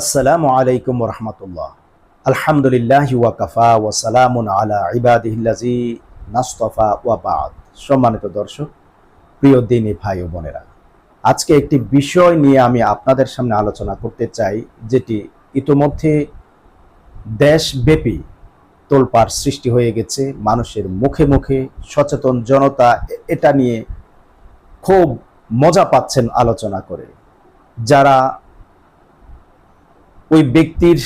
আসসালামু আলাইকুম রহমতুল্লাহ। আলহামদুলিল্লাহ ওয়াকাফা ওয়া সালামুন আলা ইবাদিহিল্লাজি নাস্তফা ওয়া বাদ। সম্মানিত দর্শক, প্রিয় দিনী ভাই ও বোনেরা, আজকে একটি বিষয় নিয়ে আমি আপনাদের সামনে আলোচনা করতে চাই, যেটি ইতোমধ্যে দেশব্যাপী তোলপাড় সৃষ্টি হয়ে গেছে, মানুষের মুখে মুখে সচেতন জনতা এটা নিয়ে খুব মজা পাচ্ছেন আলোচনা করে। যারা ওই ব্যক্তির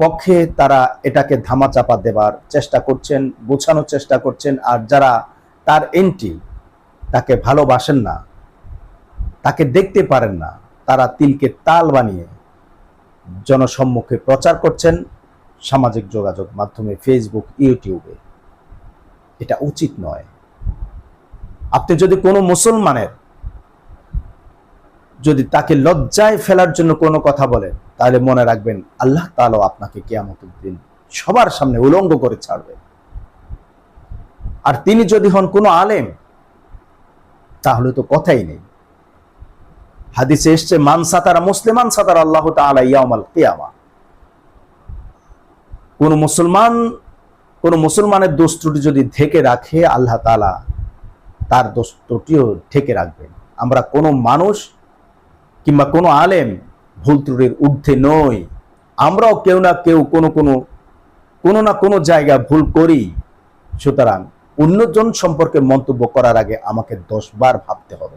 পক্ষে তারা এটাকে ধামাচাপা দেবার চেষ্টা করছেন বোঝানোর চেষ্টা করছেন, আর যারা তার এন্টি তাকে ভালোবাসেন না, তাকে দেখতে পারেন না, তারা তিলকে তাল বানিয়ে জনসম্মুখে প্রচার করছেন সামাজিক যোগাযোগ মাধ্যমে ফেসবুক ইউটিউবে এটা উচিত নয়। আপনি যদি কোনো মুসলমানের যদি তাকে লজ্জায় ফেলার জন্য কোনো কথা বলেন তাহলে মনে রাখবেন আল্লাহ তাআলা আপনাকে কেয়ামতের দিন সবার সামনে উলঙ্গ করে ছাড়বে। আর তিনি যদি হন কোনো আলেম, তাহলে তো কথাই নেই। হাদিসে এসছে, মান সাতারা মুসলিমান, সাতারা আল্লাহ তাআলা ইয়াউমাল কিয়ামা। কোন মুসলমান, কোন মুসলমানের দোষ ত্রুটি যদি ঢেকে রাখে, আল্লাহ তালা তার দোষ ত্রুটিও ঢেকে রাখবেন। আমরা কোনো মানুষ কিংবা কোনো আলেম ভুল ত্রুটির ঊর্ধ্বে নই। আমরাও কেউ না কেউ কোনো কোনো কোনো না কোনো জায়গা ভুল করি। সুতরাং অন্যজন সম্পর্কে মন্তব্য করার আগে আমাকে দশ বার ভাবতে হবে।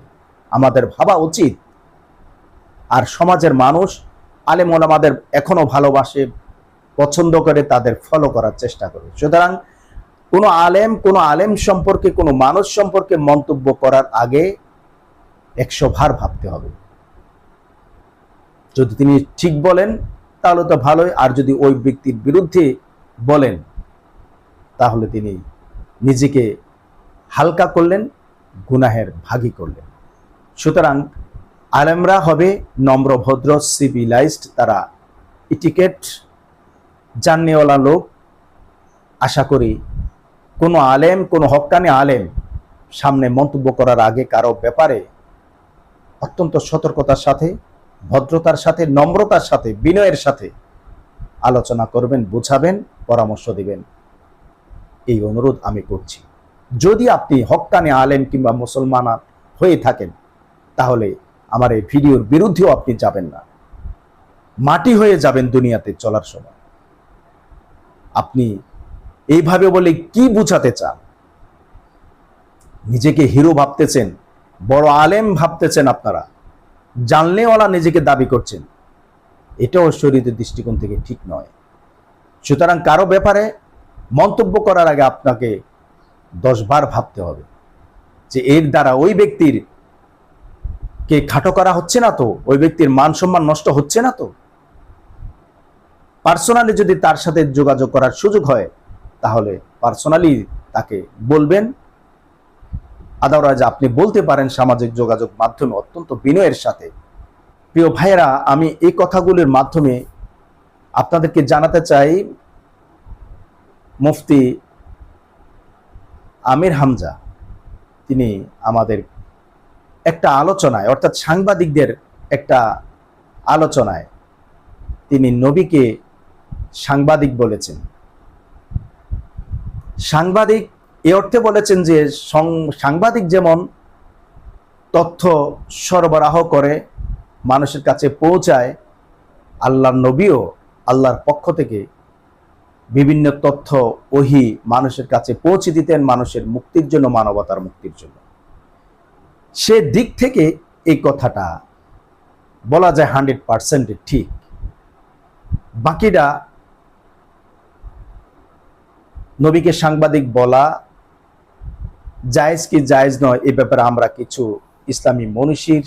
আমাদের ভাবা উচিত। আর সমাজের মানুষ আলেম ওলামাদের এখনও ভালোবাসে, পছন্দ করে, তাদের ফলো করার চেষ্টা করে সুতরাং কোনো আলেম কোনো আলেম সম্পর্কে, কোনো মানুষ সম্পর্কে মন্তব্য করার আগে একশো ভার ভাবতে হবে। যদি তিনি ঠিক বলেন, তাহলে তো ভালোই। আর যদি ওই ব্যক্তির বিরুদ্ধে বলেন, তাহলে তিনি নিজেকে হালকা করলেন, গুনাহের ভাগী করলেন। সুতরাং আলেমরা হবে নম্র ভদ্র সিভিলাইজড তারা ইটিকেট জাননেওয়ালা লোক। আশা করি কোনো আলেম, কোনো হক্কানি আলেম সামনে মন্তব্য করার আগে কারও ব্যাপারে অত্যন্ত সতর্কতার সাথে ভদ্রতার সাথে, নম্রতার সাথে, বিনয়ের সাথে আলোচনা করবেন, বুঝাবেন, পরামর্শ দিবেন। এই অনুরোধ আমি করছি। যদি আপনি হক্কানি আলেম কিংবা মুসলমান হয়ে থাকেন, তাহলে আমার এই ভিডিওর বিরুদ্ধেও আপনি যাবেন না। মাটি হয়ে যাবেন দুনিয়াতে চলার সময়। আপনি এইভাবে বলে কি বুঝাতে চান? নিজেকে হিরো ভাবতেছেন, বড় আলেম ভাবতেছেন আপনারা। জানলেওয়ালা নিজেকে দাবি করছেন। এটাও শরীরের দৃষ্টিকোণ থেকে ঠিক নয়। সুতরাং কারও ব্যাপারে মন্তব্য করার আগে আপনাকে দশবার ভাবতে হবে যে এর দ্বারা ওই ব্যক্তির কে খাটো করা হচ্ছে না তো? ওই ব্যক্তির মান সম্মান নষ্ট হচ্ছে না তো? পার্সোনালি যদি তার সাথে যোগাযোগ করার সুযোগ হয়, তাহলে পার্সোনালি তাকে বলবেন আদারওয়াইজ আপনি বলতে পারেন সামাজিক যোগাযোগ মাধ্যমে অত্যন্ত বিনয়ের সাথে। প্রিয় ভাইয়েরা, আমি এই কথাগুলির মাধ্যমে আপনাদেরকে জানাতে চাই, মুফতি আমির হামজা, তিনি আমাদের একটা আলোচনায়, অর্থাৎ সাংবাদিকদের একটা আলোচনায় তিনি নবীকে সাংবাদিক বলেছেন। সাংবাদিক এ অর্থে বলেছেন যে সাংবাদিক যেমন তথ্য সরবরাহ করে, মানুষের কাছে পৌঁছায়, আল্লাহর নবীও আল্লাহর পক্ষ থেকে বিভিন্ন তথ্য, ওহি মানুষের কাছে পৌঁছে দিতেন মানুষের মুক্তির জন্য, মানবতার মুক্তির জন্য। সে দিক থেকে এই কথাটা বলা যায় হান্ড্রেড পার্সেন্ট ঠিক। বাকিটা নবীকে সাংবাদিক বলা জায়েজ কি জায়েজ নয়, এ ব্যাপারে আমরা কিছু ইসলামী মনীষীর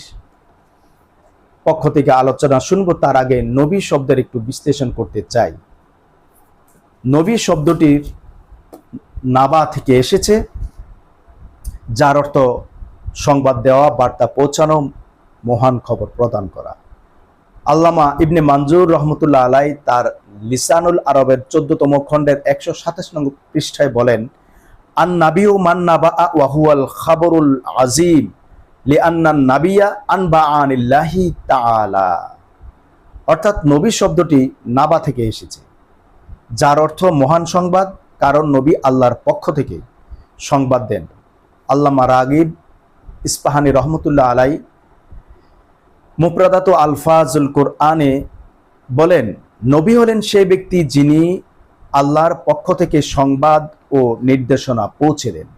পক্ষ থেকে আলোচনা শুনব। তার আগে নবী শব্দের একটু বিশ্লেষণ করতে চাই। নবী শব্দটির নাবা থেকে এসেছে, যার অর্থ সংবাদ দেওয়া, বার্তা পৌঁছানো, মহান খবর প্রদান করা। আল্লামা ইবনে মানজুর রহমতুল্লাহ আলাই তার লিসানুল আরবের চোদ্দতম খণ্ডের একশো সাতাশ নং পৃষ্ঠায় বলেন আন নাবিউ মান নাবা ওয়াহুয়াল খাবরুল আজিম লিআন্নান নাবিয়া আনবা আনিল্লাহি তাআলা। অর্থাৎ নবী শব্দটি নাবা থেকে এসেছে, যার অর্থ মহান সংবাদ, কারণ নবী আল্লাহর পক্ষ থেকে সংবাদ দেন। আল্লামা রাগিব ইস্পাহানি রহমতুল্লাহ আলাই মুপ্রাদাত আলফাজুল কোরআনে বলেন, নবী হলেন সেই ব্যক্তি যিনি আল্লাহর পক্ষ থেকে সংবাদ ও নির্দেশনা পৌঁছে দেন।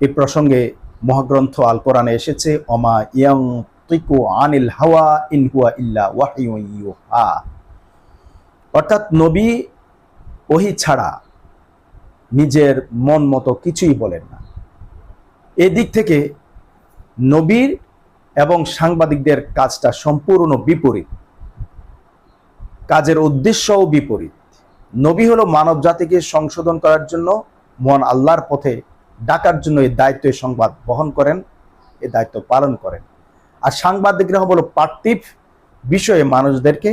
এ প্রসঙ্গে মহাগ্রন্থ আল কোরআনে এসেছে অমা ইয়ং তুইকু আনিল হাওয়া ইনহুয়া ইল্লা ওয়াহিউ ইউহা। অর্থাৎ নবী ওহি ছাড়া নিজের মন মতো কিছুই বলেন না। এদিক থেকে নবীর এবং সাংবাদিকদের কাজটা সম্পূর্ণ বিপরীত। কাজের উদ্দেশ্যও বিপরীত। নবী হলো মানব জাতিকে সংশোধন করার জন্য মন আল্লাহর পথে ডাকার জন্য এই দায়িত্ব সংবাদ বহন করেন, এ দায়িত্ব পালন করেন। আর সাংবাদিকরা হলো পার্থিব বিষয়ে মানুষদেরকে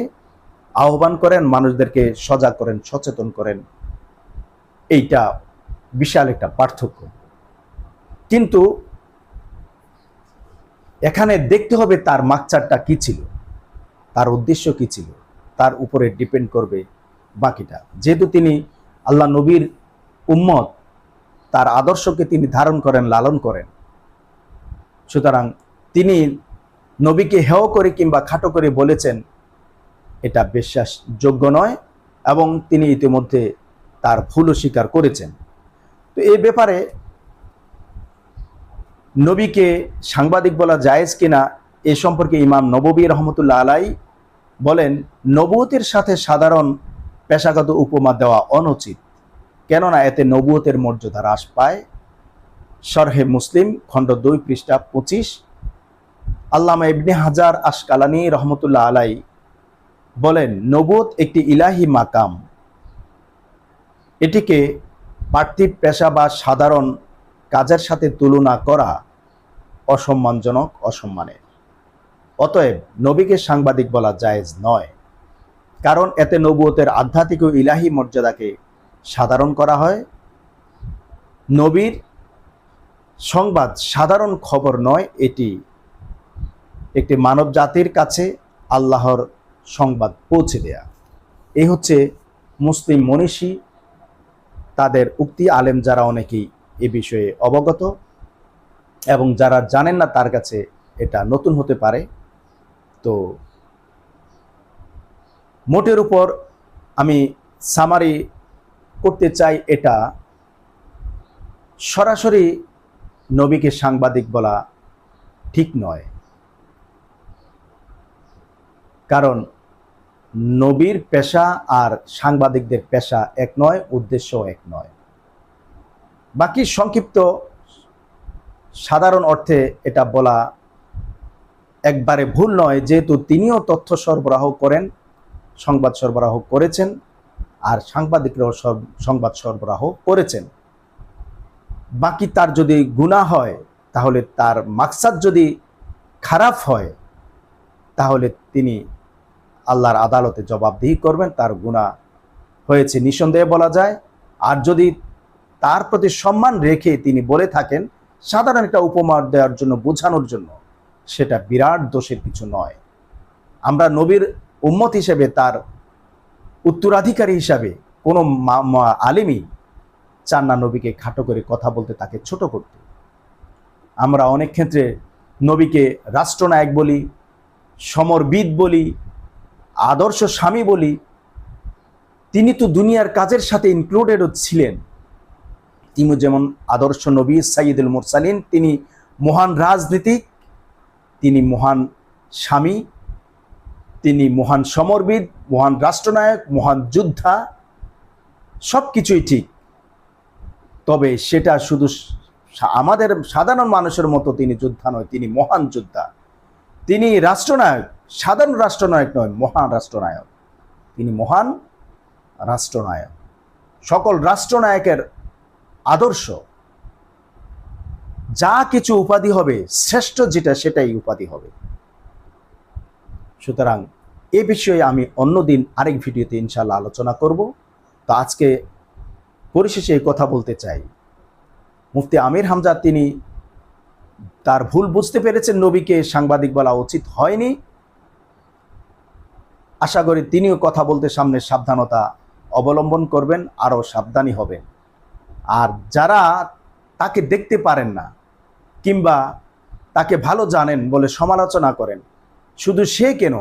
আহ্বান করেন, মানুষদেরকে সজাগ করেন, সচেতন করেন। এইটা বিশাল একটা পার্থক্য। কিন্তু এখানে দেখতে হবে তার মাকচারটা কি ছিল, তার উদ্দেশ্য কি ছিল, তার উপরে ডিপেন্ড করবে বাকিটা। যেহেতু তিনি আল্লাহ নবীর উম্মত, তার আদর্শকে তিনি ধারণ করেন, লালন করেন। সুতরাং তিনি নবীকে হেয় করে কিংবা খাটো করে বলেছেন, এটা বিশ্বাসযোগ্য নয় এবং তিনি ইতিমধ্যে তার ভুলও স্বীকার করেছেন। তো এই ব্যাপারে নবীকে সাংবাদিক বলা জায়েজ কিনা, এ সম্পর্কে ইমাম নববী রহমতুল্লাহ আলাই বলেন, নবুয়তের সাথে সাধারণ পেশাগত উপমা দেওয়া অনুচিত। কেননা এতে নবুয়তের মর্যাদা হ্রাস পায়। সরহে মুসলিম, খণ্ড দুই, পৃষ্ঠা পঁচিশ। আল্লামা ইবনে হাজার আশকালানি রহমতুল্লাহ আলাই বলেন, নবুয়ত একটি ইলাহি মাকাম। এটিকে পার্থিব পেশা বা সাধারণ কাজের সাথে তুলনা করা অসম্মানজনক, অসম্মানের। অতএব নবীকে সাংবাদিক বলা জায়েজ নয়। কারণ এতে নবুয়তের আধ্যাত্মিক ও ইলাহি মর্যাদাকে সাধারণ করা হয়। নবীর সংবাদ সাধারণ খবর নয়, এটি একটি মানব জাতির কাছে আল্লাহর সংবাদ পৌঁছে দেয়া। এই হচ্ছে মুসলিম মনীষী, তাদের উক্তি আলেম যারা অনেকেই এ বিষয়ে অবগত এবং যারা জানেন না তার কাছে এটা নতুন হতে পারে। তো মোটের উপর আমি সামারি করতে চাই এটা, সরাসরি নবীকে সাংবাদিক বলা ঠিক নয়। কারণ নবীর পেশা আর সাংবাদিকদের পেশা এক নয় উদ্দেশ্য এক নয়। বাকি সংক্ষিপ্ত সাধারণ অর্থে এটা বলা একবারে ভুল নয়, যেহেতু তিনিও তথ্য সরবরাহ করেন সংবাদ সরবরাহ করেছেন আর সাংবাদিকরাও সংবাদ সরবরাহ করেছেন। বাকি তার যদি গুণা হয়, তাহলে তার মাকসাদ যদি খারাপ হয়, তাহলে তিনি আল্লাহর আদালতে জবাবদিহি করবেন, তার গুণা হয়েছে নিঃসন্দেহে বলা যায়। আর যদি তার প্রতি সম্মান রেখে তিনি বলে থাকেন, সাধারণ একটা উপমার দেওয়ার জন্য, বোঝানোর জন্য, সেটা বিরাট দোষের কিছু নয়। আমরা নবীর উম্মত হিসেবে, তার উত্তরাধিকারী হিসাবে কোনো আলিমই চান না নবীকে খাটো করে কথা বলতে তাকে ছোট করতে। আমরা অনেক ক্ষেত্রে নবীকে রাষ্ট্রনায়ক বলি, সমরবিদ বলি, আদর্শ স্বামী বলি। তিনি তো দুনিয়ার কাজের সাথে ইনক্লুডেডও ছিলেন। তিনি যেমন আদর্শ নবী সাইদুল মোরসালিন, তিনি মহান রাজনীতিক, তিনি মহান স্বামী তিনি মহান সমরবিদ, মহান রাষ্ট্রনায়ক, মহান যোদ্ধা সব কিছুই ঠিক। তবে সেটা শুধু আমাদের সাধারণ মানুষের মতো তিনি যোদ্ধা নয়, তিনি মহান যোদ্ধা। তিনি রাষ্ট্রনায়ক, সাধারণ রাষ্ট্রনায়ক নয়, মহান রাষ্ট্রনায়ক। তিনি মহান রাষ্ট্রনায়ক। সকল রাষ্ট্রনায়কের আদর্শ। যা কিছু উপাধি হবে, শ্রেষ্ঠ যেটা সেটাই উপাধি হবে। সুতরাং এ বিষয়ে আমি অন্যদিন আরেক ভিডিওতে ইনশাল্লাহ আলোচনা করব। তো আজকে পরিশেষে এই কথা বলতে চাই। মুফতি আমির হামজা তিনি তার ভুল বুঝতে পেরেছেন নবীকে সাংবাদিক বলা উচিত হয়নি। আশা করি তিনিও কথা বলতে সামনে সাবধানতা অবলম্বন করবেন, আরও সাবধানী হবেন। আর যারা তাকে দেখতে পারেন না কিংবা তাকে ভালো জানেন বলে সমালোচনা করেন শুধু সে কেন?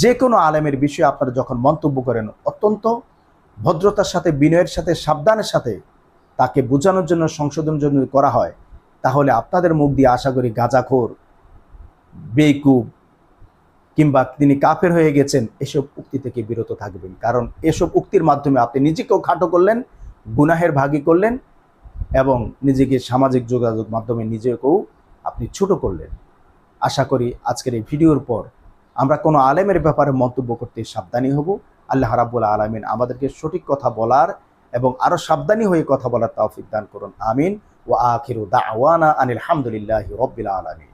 যে কোনো আলেমের বিষয়ে আপনারা যখন মন্তব্য করেন, অত্যন্ত ভদ্রতার সাথে, বিনয়ের সাথে, সাবধানের সাথে তাকে বোঝানোর জন্য সংশোধন জন্য করা হয়, তাহলে আপনাদের মুখ দিয়ে আশা করি গাঁজাখোর, বেকুব কিংবা তিনি কাফের হয়ে গেছেন, এসব উক্তি থেকে বিরত থাকবেন। কারণ এসব উক্তির মাধ্যমে আপনি নিজেকেও খাটো করলেন, গুনাহের ভাগী করলেন এবং নিজেকে সামাজিক যোগাযোগ মাধ্যমে নিজেকেও আপনি ছোট করলেন। আশা করি আজকের এই ভিডিওর পর আমরা কোনো আলেমের ব্যাপারে মন্তব্য করতে সাবধানী হব। আল্লাহ রাবুল আলমিন আমাদেরকে সঠিক কথা বলার এবং আরও সাবধানী হয়ে কথা বলার তাওফিক দান করুন। আমিন। ও আখিরু দাওয়ানা আনিল হামদুলিল্লাহ রব্বিল আলামিন।